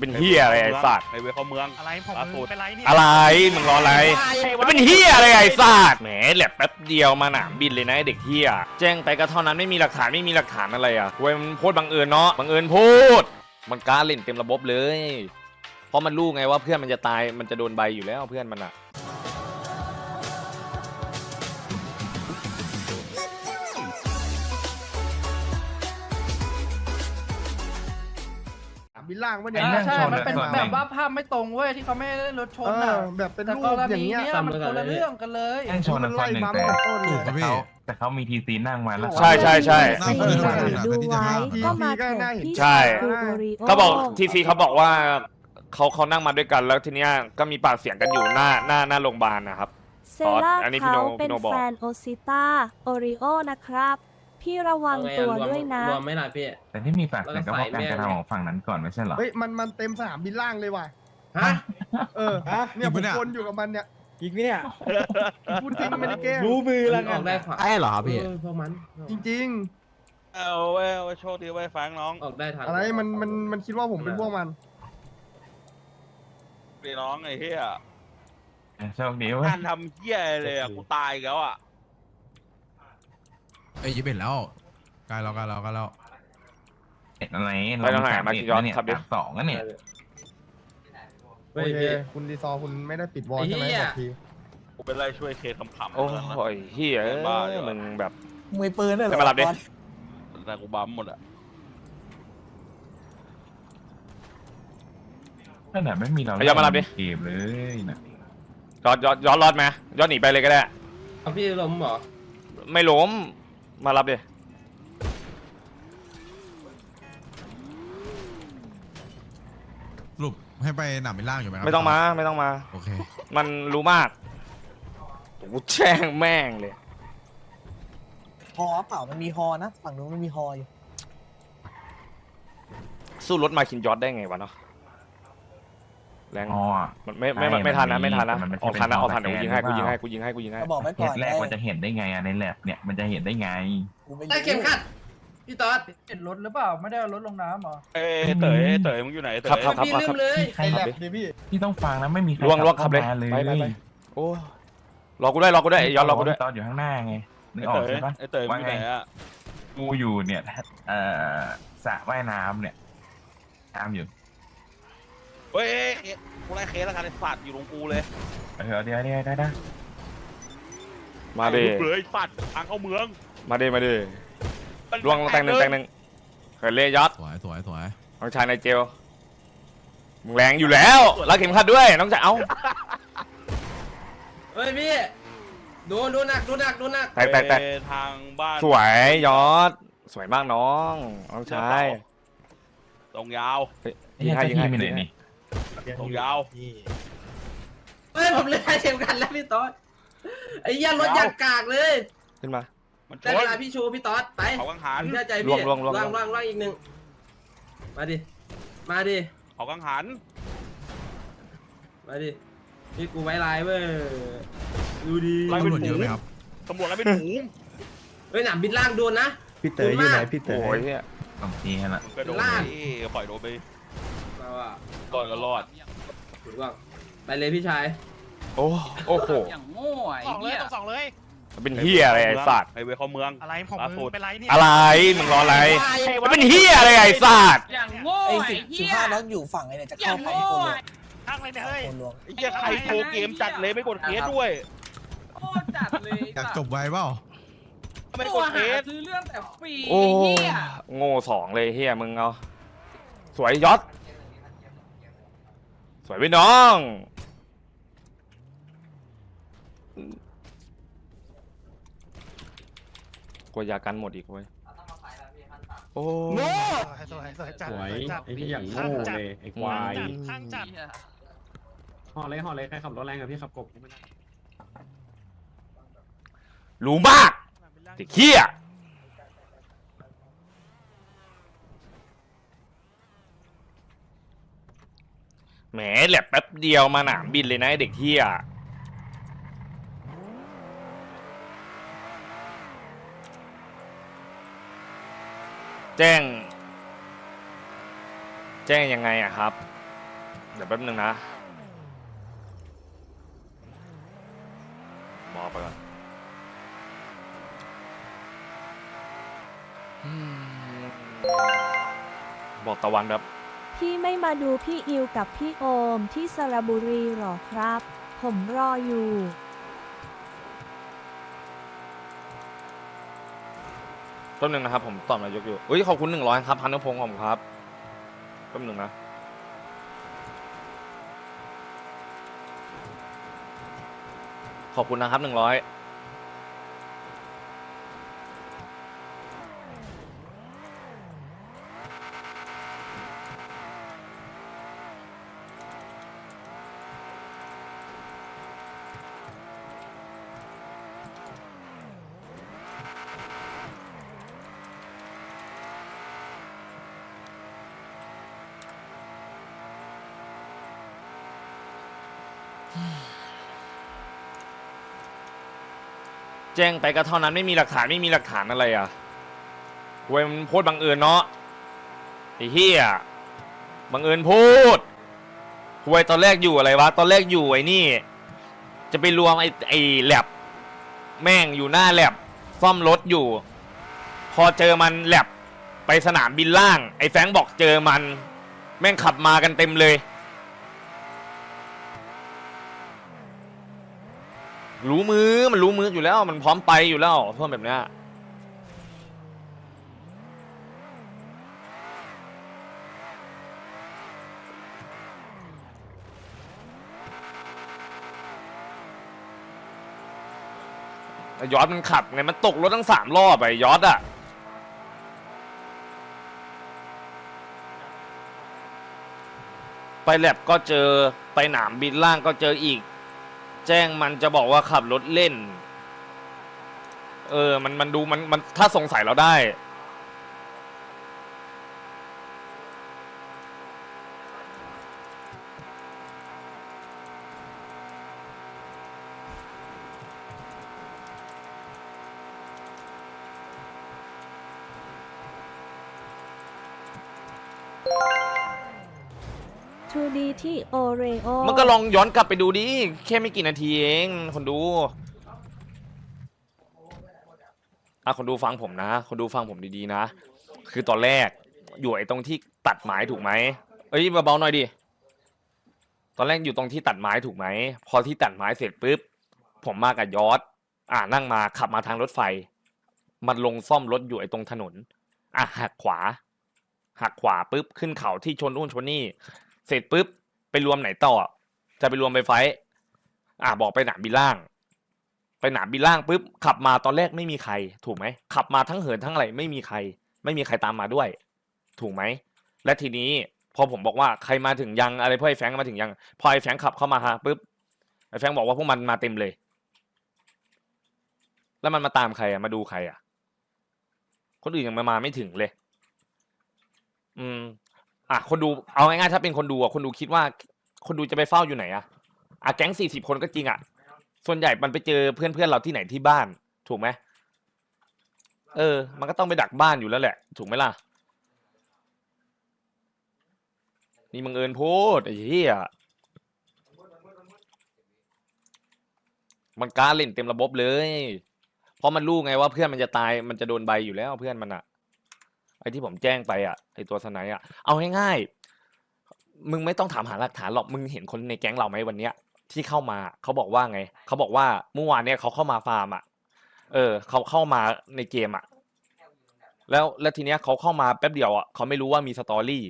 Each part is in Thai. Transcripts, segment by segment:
เป็นเฮียอะไรไอ้สัตว์ไฮเวย์เข้าเมือง อะไรผมล่าสุด เป็นไรเนี่ยอะไรมึงรออะไรมันเป็นเฮียอะไรไอ้สัตว์แหมแหลบแป๊บเดียวมาหนามบินเลยนะไอ้เด็กเฮียแจ้งไปก็เท่านั้นไม่มีหลักฐานไม่มีหลักฐานอะไรอะเว้ยมันพูดบังเอิญเนาะบังเอิญพูด มันกล้าเล่นเต็มระบบเลย เพราะมันรู้ไงว่าเพื่อนมันจะตายมันจะโดนใบอยู่แล้วเพื่อนมันอะ บินล่างวะเนี่ย ไอ้เรื่องใช่ชนมันเป็นส่วนหแบนึ่บงว่าภาพไม่ตรงเว้ยที่เขาไม่ได้รถชเอนอะอแบบเป็นแต่รูกปรอย่างณีเงี้ย เนี้ยมันคนละเรื่องกันเลยแย่งชนมันะนตอไล่นหนึ่งบัมแต่ตั้งแต่ต้นเลถูกยครับพี่แต่เขามีทีซีนั่งมาแล้ว ใช่ใช่ใช่น่าเพื่อนดูไว้ก็มาเถอะพี่ใช่คือโอริโอเขาบอกทีซีเขาบอกว่าเขาเขานั่งมาด้วยกันแล้วทีเนี้ยก็มีปากเสียงกันอยู่หน้าหน้าหน้าโรงพยาบาลนะครับ เซล่าอันนี้พี่เขาโนเป็นพี่โนบอก แฟนโอซิต้าโอริโอนะครับ พี่ระวังตัวด้วยนะ รวมไม่ล่ะพี่ แต่ที่มีปากเสียงก็เพราะแล้วก็การใส่แม่งกระทำของฝั่งนั้นก่อนไม่ใช่เหรอ เฮ้ยมันมันเต็มสนามบินล่างเลยว่ะ ฮะ เออเนี่ยผมวนอยู่กับมันเนี่ยอีกเนี่ยพูดจริงไม่ได้แกล้งรู้มือแล้วอกัอนกได้ขวาไอ้เหรอครับพี่ เออพวกมัน จริง เอาเว้ยเอาไว้โชคดีไว้ยแฟงน้องออกได้ทางๆ อะไรมันมันมันคิดว่าผมเป็นพวกมันพี่น้องไอ้เหี้ยโชคดีเว้ยการทำเหี้ยเลยอะกูตายอีกแล้วอะ เอ้ยยิบเห็นแล้วกายเรากายเรากายเราเห็นอะไรไปทางไหนมาเห็นย้อนเนี่ยขับดิ สามสองอะเนี่ยโอเคคุณดีซอร์คุณไม่ได้ปิดวอลใช่ไหมบอกทีกูเป็นไรช่วยเคสขำๆโอ้แล้วนะยเฮียเอ้ยบ้าอยู่มึงแบบ มวยปืนได้เหรอให้มารับดิแต่กูบัมหมดอะนั่นแหละไม่มีเราเอาย้อนมารับดิ เกมเลยนะย้อนย้อนย้อนรอดไหมย้อนหนีไปเลยก็ได้ เอาพี่ล้มเหรอไม่ล้ม มารับดิสรุปให้ไปหนามเป็นล่างอยู่ไหมครับไม่ต้องมาไม่ต้องมา โอเค มันรู้มากกูแช่งแม่งเลย ฮอเปล่ามันมีฮอนะฝั่งนู้นมันมีฮออยู่ สู้รถมาคินยอดได้ไงวะเนาะ แรงอ๋อ มันไม่ไม่ไม่ใช่ไม่ทันนะมันมีไม่ทันนะแต่มันไม่ใช่ออกทันนะเป็นออกทันของเดี๋ยวกูยิงให้แต่กูยิงให้หรือเปล่ากูยิงให้กูยิงให้ก็บอกไว้เหก่อนตุแรกมันจะเห็นได้ไงอะในแลบเนี่ยมันจะเห็นได้ไง กูไม่ได้รู้เข็มขัดพี่ต๊อดเห็นรถหรือเปล่า ไม่ได้เอารถลงน้ำเหรอเอ้ยเต๋ยเต๋ยมึงอยู่ไหนเต๋ครับยครับครับพี่ครับลืครัมบ เลยไอ้แลบดิพี่พี่ต้องฟังนะไม่มีใครล่วงล่วงขับเลยข้ามาเลยไปไปไป โอ้รอกูด้วยรอกูด้วยย้อนรอกูด้วย ตอนอยู่ข้างหน้าไงนึกไอ้ออกเต๋ยใช่ปะไอ้เต๋ยมึงอยู่ไหนอะกูอยู่เนี่ยเอ่อสระว่ายน้ำเนี่ยน้ำอยู่ เฮ้ยเอ้ยเอ้ยกูไล่เคสแล้วกันไอ้สัตว์อยู่ตรงกูเลยเออเดี๋ยวเดี๋ยวได้ได้มาดิไอ้ลูกเลยสัตว์ทางเข้าเมืองมาดิมาดิมันล่วงแตงหนึ่งแตงหนึ่งเคยเล่ยอดสวยสวยสวยน้องชายในเจลมึงแรงอยู่แล้วรักเข็มขัดด้วยน้องชายเอ้าเฮ้ยพี่ดูดูหนักดูหนักดูหนักแตกแตกแตกไปทางบ้านสวยยอด สวยมากน้องน้องชายตรงยาว ยิงให้ยิงให้มีไหนนี่ ตรงยาวเฮ้ยผมเลยได้เข็มขัดแล้วพี่ต๊อดไอ้เหี้ยรถอยากกากเลยขึ้นมา มันชได้นเวลาพี่ชูพี่ต๊อดไปเขากังหัน เชื่อใจล่พี่วงล่วงล่วงล่วงล่วงล่วงอีกหนึ่งมาดิมาดิเขากังหัน มาดิพี่กูไว้ลายเว้ยดูดีไล่ตำรวจเยอะไหมครับ ตำรวจแล้วเป็นหมูเฮ้ยหนามบินล่างโดนนะ พี่เต๋ออยู่ไหนพี่เต๋อโอ้ยเหี้ยต้องทีให้ละมึงกระโดดลากดิปล่อยโดนไป มาว่ะก่อนก็รอด ถูกต้องไปเลยพี่ชายโอ้โอ้โห อย่างโง่ไอ้สองเลยเหี้ยต้องสองเลย เป็นเฮียอะไรไอ้สัตว์ ไฮเวย์เข้าเมือง อะไรผมล่าสุดเป็นไรเนี่ยอะไร มึงรออะไรมันเป็นเฮียอะไรไอ้สัตว์ อย่างโง่ไอ้ไอ้สิบสิเหี้บยห้าน้องอยู่ฝั่งไอ้เนี่ยจะอย่าเข้างไปโง่ที่โคนหลวงข้างเลยเนี่ยเฮ้ยโคนหลวงไอ้เหี้ยใครโทรเกมจัดเลยไม่กดเคสด้วยโง่จัดเลยอยากจบไวเปล่าไม่ได้ตักวดเคหาสซื้อเรื่องแต่ฟรีโอ้ ไอ้เหี้ยโง่สองเลยเฮียมึงเอา สวยยอด สวยพี่น้อง กลัวยากันหมดอีกเว้ย โอ้สวยสวยจัดสวยจัดไอ้ที่อย่างโง่เลยไอ้ควายข้างจัดเหี้ยห่อเลยห่อเลยใครขับรถแรงกับพี่ขับกบไม่ได้รู้มากเด็กเฮีย แหมแหลบแป๊บเดียวมาหนามบินเลยนะไอ้เด็กเฮียแจ้ง แจ้งยังไงอะครับ เดี๋ยวแป๊บนึงนะบอกไปก่อนบอกตะวันครับ พี่ไม่มาดูพี่อิวกับพี่โอมที่สระบุรีหรอครับ ผมรออยู่ แป๊บนึงนะครับผมตอบนายกอยู่เฮ้ยขอบคุณหนึ่งร้อยครับพันธุพงศ์ขอบคุณครับแป๊บนึงนะ ขอบคุณนะครับหนึ่งร้อย แจ้งไปก็เท่านั้นไม่มีหลักฐานไม่มีหลักฐานอะไรอะเว้ยมันโพสต์บังเอิญเนาะไอ้เหี้ยบังเอิญพูดหวยตอนแรกอยู่อะไรวะตอนแรกอยู่ไอ้นี่ จะไปรวมไอ้ไอ้แลบแม่งอยู่หน้าแลบซ่อมรถอยู่ พอเจอมันแลบไปสนามบินล่าง ไอ้แฟงบอกเจอมัน แม่งขับมากันเต็มเลย รู้มือมันรู้มืออยู่แล้ว มันพร้อมไปอยู่แล้วเพวกแบบเนี้ยไอ้ยอดมันขับไงมันตกรถตั้งสามรอบไอ้ยอดอะไปแลบก็เจอไปหนามบินล่างก็เจออีก แจ้งมันจะบอกว่าขับรถเล่น เออ มันมันดูมันมันถ้าสงสัยเราได้ ที่โอเรโอมันก็ลองย้อนกลับไปดูดิ แค่ไม่กี่นาทีเอง คนดู อะคนดูฟังผมนะ คนดูฟังผมดีๆนะ คือตอนแรกอยู่ไอ้ตรงที่ตัดไม้ถูกไหมเอ้ยเบาๆหน่อยดิ ตอนแรกอยู่ตรงที่ตัดไม้ถูกไหม พอที่ตัดไม้เสร็จปุ๊บ ผมมากับยอดอ่านั่งมาขับมาทางรถไฟ มันลงซ่อมรถอยู่ไอ้ตรงถนน อะหักขวา หักขวาปุ๊บขึ้นเขาที่ชนนู่นชนนี่ เสร็จปุ๊บ ไปรวมไหนต่อ จะไปรวมไปไฟอะบอกไปหนามบินล่าง ไปหนามบินล่างปุ๊บขับมาตอนแรกไม่มีใคร ถูกไหมขับมาทั้งเหินทั้งอะไรไม่มีใคร ไม่มีใครตามมาด้วย ถูกไหมและทีนี้พอผมบอกว่าใครมาถึงยังอะไรพ่อไอ้แฟงมาถึงยังพอไอ้แฟงขับเข้ามาฮะปุ๊บไอ้แฟงบอกว่าพวกมันมาเต็มเลย แล้วมันมาตามใครอะมาดูใครอะคนอื่นยังมามาไม่ถึงเลย อืม อะคนดูเอาง่ายๆถ้าเป็นคนดูอะคนดูคิดว่า คนดูจะไปเฝ้าอยู่ไหนอะอะแก๊งสี่สิบคนก็จริงอะ ส่วนใหญ่มันไปเจอเพื่อนเพื่อนๆเราที่ไหนที่บ้าน ถูกไหมเออ มันก็ต้องไปดักบ้านอยู่แล้วแหละ ถูกไหมล่ะ นี่มึงเอิญพูดไอ้เหี้ยมันกล้าเล่นเต็มระบบเลย เพราะมันรู้ไงว่าเพื่อนมันจะตายมันจะโดนใบอยู่แล้วเพื่อนมันอะ ไอ้ที่ผมแจ้งไปอะไอ้ตัวสไนอะ เอาง่ายๆมึงไม่ต้องถามหาหลักฐานหรอกมึงเห็นคนในแก๊งเราไหมวันเนี้ย ที่เข้ามาเขาบอกว่าไงเขาบอกว่าเมื่อวานเนี้ยเขาเข้ามาฟาร์มอะเออเขาเข้ามาในเกมอะ แล้วแล้วทีเนี้ยเขาเข้ามาแป๊บเดียวอะเขาไม่รู้ว่ามีสตอรี่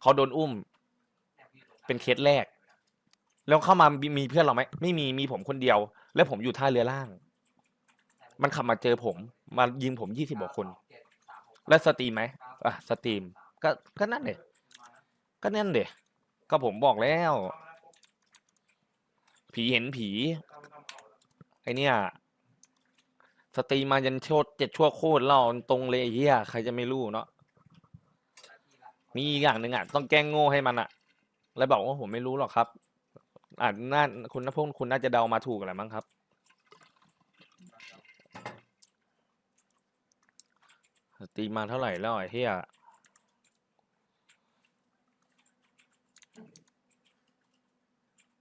เขาโดนอุ้ม เป็นเคสแรก แล้วเข้ามามีมีเพื่อนเราไหมไม่มีมีผมคนเดียว แล้วผมอยู่ท่าเรือล่าง มันขับมาเจอผม มายิงผมยี่สิบกว่าคน แล้วสตรีมไหมอะสตรีม ก็ก็นั่นเด็ก็นั่นเด็ก็ผมบอกแล้ว ผีเห็นผี ไอเนี่ยสตรีมมายันโชดเจ็ดชั่วโคตรเล่าตรงเลยเฮียใครจะไม่รู้เนาะมีอีกอย่างหนึ่งอะ ต้องแกล้งโง่ให้มันอะ แล้วบอกว่าผมไม่รู้หรอกครับอ่าน่าคุณนะพงคุณน่าจะเดามาถูกแหละมั้งครับ ตีมาเท่าไหร่แล้วไอ้เฮีย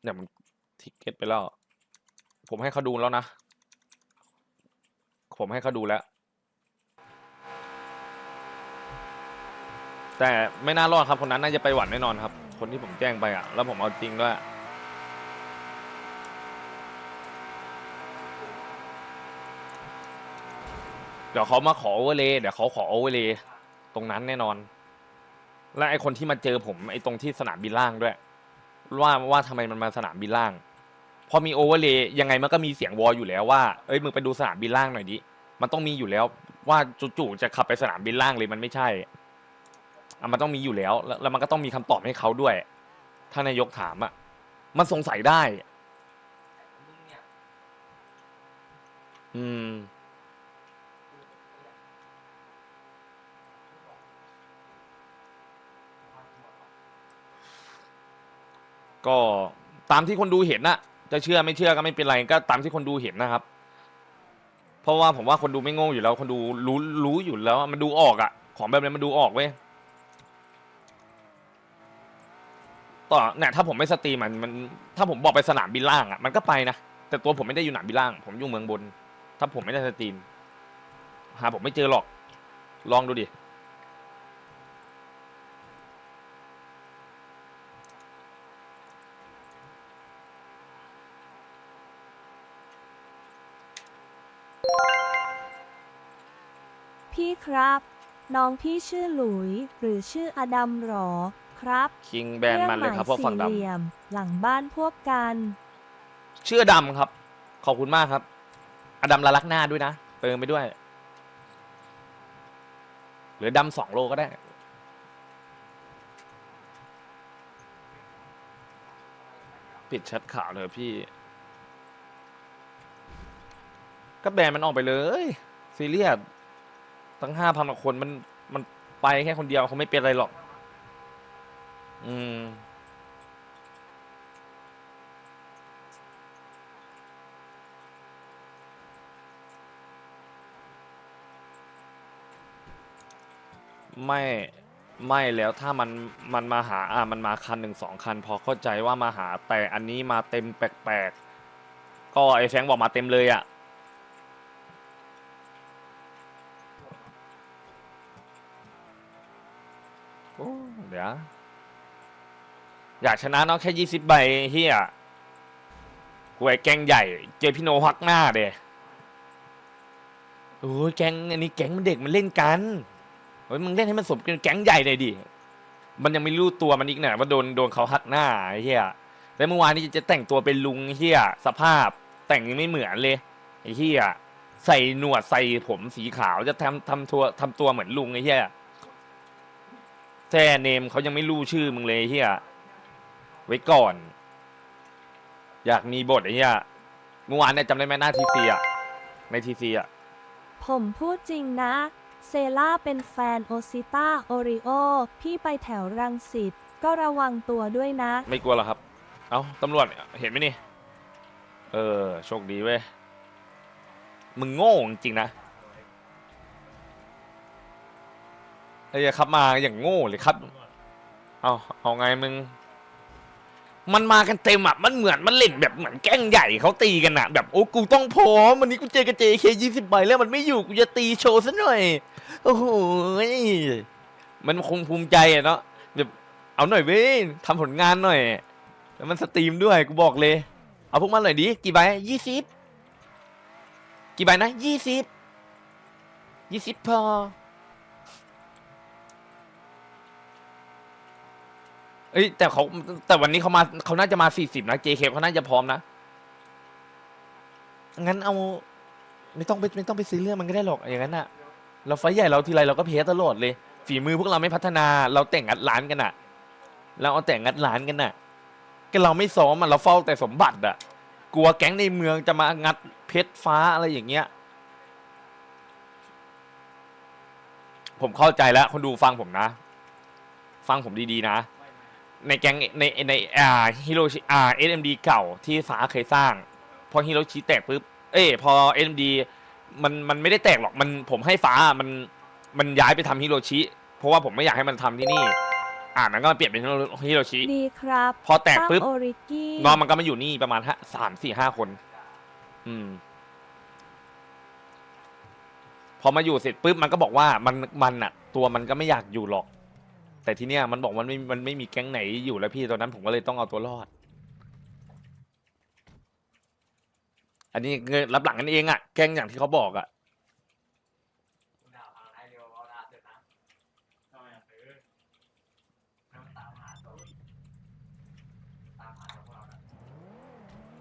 เนี่ยมันทิกเก็ตไปแล้ว ผมให้เขาดูแล้วนะ ผมให้เขาดูแล้ว แต่ไม่น่ารอดครับคนนั้นน่าจะไปหวันแน่นอนครับ คนที่ผมแจ้งไปอะแล้วผมเอาจริงด้วย เดี๋ยวเขามาขอโอเวอร์เลยเดี๋ยวเขาขอโอเวอร์เลยตรงนั้นแน่นอน และไอคนที่มาเจอผมไอตรงที่สนามบินล่างด้วย ว่าว่าทำไมมันมาสนามบินล่าง พอมีโอเวอร์เลยยังไงมันก็มีเสียงวอลอยู่แล้วว่าเอ้ยมึงไปดูสนามบินล่างหน่อยดิมันต้องมีอยู่แล้วว่าจู่ๆจะขับไปสนามบินล่างเลยมันไม่ใช่อะมันต้องมีอยู่แล้วแล้วแล้วมันก็ต้องมีคำตอบให้เขาด้วยถ้านายกถามอะมันสงสัยได้ อืม ก็ตามที่คนดูเห็นนะจะเชื่อไม่เชื่อก็ไม่เป็นไรก็ตามที่คนดูเห็นนะครับ เพราะว่าผมว่าคนดูไม่โง่อยู่แล้ว คนดูรู้รู้อยู่แล้วมันดูออกอะของแบบนี้มันดูออกเว้ยต่อเนี่ยถ้าผมไม่สตรีมมันมัน ถ้าผมบอกไปสนามบินล่างอะมันก็ไปนะแต่ตัวผมไม่ได้อยู่สนามบินล่าง ผมอยู่เมืองบน ถ้าผมไม่ได้สตรีมหาผมไม่เจอหรอก ลองดูดิ น้องพี่ชื่อหลุย หรือชื่ออดัมหรอครับคิงแบนมันเลยครับพวกฝั่งดเครื่องหมายสี่เหลี่ยมหลังบ้านพวกกันำชื่ออดำครับ ขอบคุณมากครับ อดัมละลักหน้าด้วยนะเติมไปด้วย หรือดำสองโลก็ได้ ปิดแชทข่าวเลยพี่ ก็แบนมันออกไปเลย ซีเรียส ตั้งห้าพันกว่าคนมันมันไปแค่คนเดียวเขาไม่เป็นอะไรหรอก อืม ไม่ไม่แล้วถ้ามันมันมาหาอะมันมาคันหนึ่งสองคัน พอเข้าใจว่ามาหาแต่อันนี้มาเต็มแปลกๆก็ไอ้แฟงบอกมาเต็มเลยอะ โอ้เดี๋ยว อยากชนะเนาะแค่ยี่สิบใบเฮียหวยแกงใหญ่ เจอพี่โนฮักหน้าเดโอ้ยแกงอันนี้แกงมันเด็กมันเล่นกันเฮ้ยมึงเล่นให้มันสมเป็นแก๊งใหญ่เลยดิ มันยังไม่รู้ตัวมันอีกเนี่ยว่าโดนโดนเขาหักหน้าไอ้เฮียแล้วเมื่อวานนี้จะแต่งตัวเป็นลุงไอ้เฮียสภาพ แต่งยังไม่เหมือนเลยไอ้เฮียใส่หนวดใส่ผมสีขาวจะทำทำตัวทำตัวเหมือนลุงไอ้เฮียแท่เนมเขายังไม่รู้ชื่อมึงเลยไอ้เฮีย ไว้ก่อน อยากมีบทไอ้เฮียเมื่อวานเนี่ยจำได้ไหมหน้าทีซีอะในทีซีอะผมพูดจริงนะ เซล่าเป็นแฟนโอซิต้าโอริโอ พี่ไปแถวรังสิตก็ระวังตัวด้วยนะ ไม่กลัวหรอกครับ เอาตำรวจเห็นไหมนี่ เออ โชคดีเว้ย มึงโง่จริงๆนะไอ้ยครับมาอย่างโง่เลยครับ เอาเอาไงมึง มันมากันเต็มอะมันเหมือนมันเล่นแบบเหมือนแก๊งใหญ่เขาตีกันอะ แบบโอ้กูต้องพร้อมวันนี้กูเจอกับเจเคยี่สิบใบแล้วมันไม่อยู่กูจะตีโชว์ซะหน่อยโอ้โหยมันคงภูมิใจอะเนาะแบบเอาหน่อยเว้ยทำผลงานหน่อย แล้วมันสตรีมด้วยกูบอกเลย เอาพวกมันหน่อยดิกี่ใบยี่สิบกี่ใบนะยี่สิบยี่สิบพอ เอ้ยแต่เขาแต่วันนี้เขามาเขาน่าจะมาสี่สิบนะ JK เขาน่าจะพร้อมนะ งั้นเอา ไม่ต้องไปไม่ต้องไปซื้อเรื่องมันก็ได้หรอกอย่างนั้นอะเราไฟท์ใหญ่เราทีไรเราก็เพสตลอดเลย ฝีมือพวกเราไม่พัฒนา เราแต่งงัดร้านกันอะเราเอาแต่งัดร้านกันน่ะก็เราไม่ซ้อมอะเราเฝ้าแต่สมบัติอะกลัวแก๊งในเมืองจะมางัดเพชรฟ้าอะไรอย่างเงี้ย ผมเข้าใจแล้วคนดูฟังผมนะ ฟังผมดีๆนะ ในแก๊งในในอ่าฮิโรชิอ่าเอ็มดีเก่าที่ฟ้าเคยสร้าง พอฮิโรชิแตกปุ๊บเอ้ยพอเอ็มดีมันมันไม่ได้แตกหรอกมันผมให้ฟ้ามันมันย้ายไปทำฮิโรชิ เพราะว่าผมไม่อยากให้มันทำที่นี่ อ่ามันก็มาเปลี่ยนเป็นฮิโรชิ ดีครับพอแตกปุ๊บตั้งโอริกี้น้องมันก็มาอยู่นี่ประมาณห้าสามสี่ห้าคน อืม พอมาอยู่เสร็จปุ๊บมันก็บอกว่ามันมันอะตัวมันก็ไม่อยากอยู่หรอก แต่ที่เนี้ยมันบอกมันไม่มันไม่มีแก๊งไหนอยู่แล้วพี่ตอนนั้นผมก็เลยต้องเอาตัวรอด อันนี้เงินรับหลังกันเองอะแก๊งอย่างที่เขาบอกอะ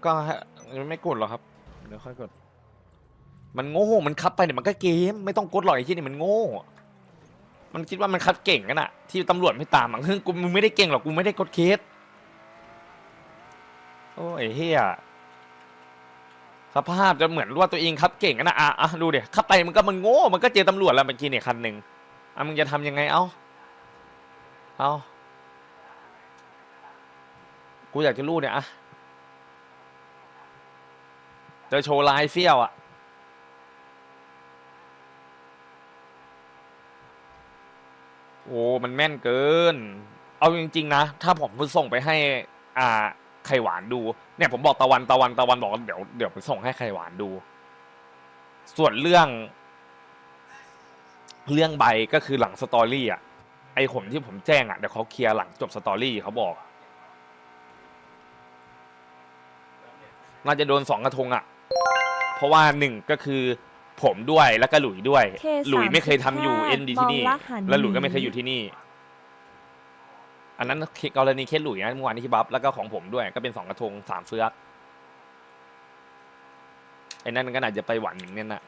ก็ไม่กดหรอกครับเดี๋ยวค่อยกด มันโง่มันคับไปเนี่ยมันก็เกม ไม่ต้องกดหรอกไอ้ที่นี่มันโง่ มันคิดว่ามันคับเก่งกันอะที่ตำรวจไม่ตามอะคือกูมึงไม่ได้เก่งหรอกกูไม่ได้กดเคสโอ้ยเฮียสภาพจะเหมือนว่าตัวเองคับเก่งกันนะอะอะดูเดี๋ยวขับไปมันก็มันโง่มันก็เจอตำรวจแล้วเมื่อกี้เนี่ยคันหนึ่งอะมึงจะทำยังไงเอ้าเอ้ากูอยากจะรู้เนี่ยอะจะโชว์ลายเฟี้ยวอะ โอ้มันแม่นเกิน เอาจริง ๆ นะ ถ้าผมส่งไปให้ อ่า ไข่หวานดู เนี่ยผมบอกตะวันตะวันตะวันบอกว่าเดี๋ยวเดี๋ยวไปส่งให้ไข่หวานดู ส่วนเรื่อง เรื่องใบก็คือหลังสตอรี่อะ ไอ้ผมที่ผมแจ้งอะเดี๋ยวเขาเคลียร์หลังจบสตอรี่เขาบอก น่าจะโดนสองกระทงอะ เพราะว่าหนึ่งก็คือ ผมด้วยแล้วก็หลุยด้วย เคหลุยไม่เคยทำอยู่35เอ็นดีที่นี่ มองละหัน แล้วหลุยก็หนีไม่เคยอยู่ที่นี่ อันนั้นกรณีเคสหลุยนะเมื่อวานนี้ที่บัฟแล้วก็ของผมด้วย ก็เป็นสองกระทงสามเฟือกไอ้นั่นก็น่าจะไปหวานหนึ่งเนี่ยน่ะ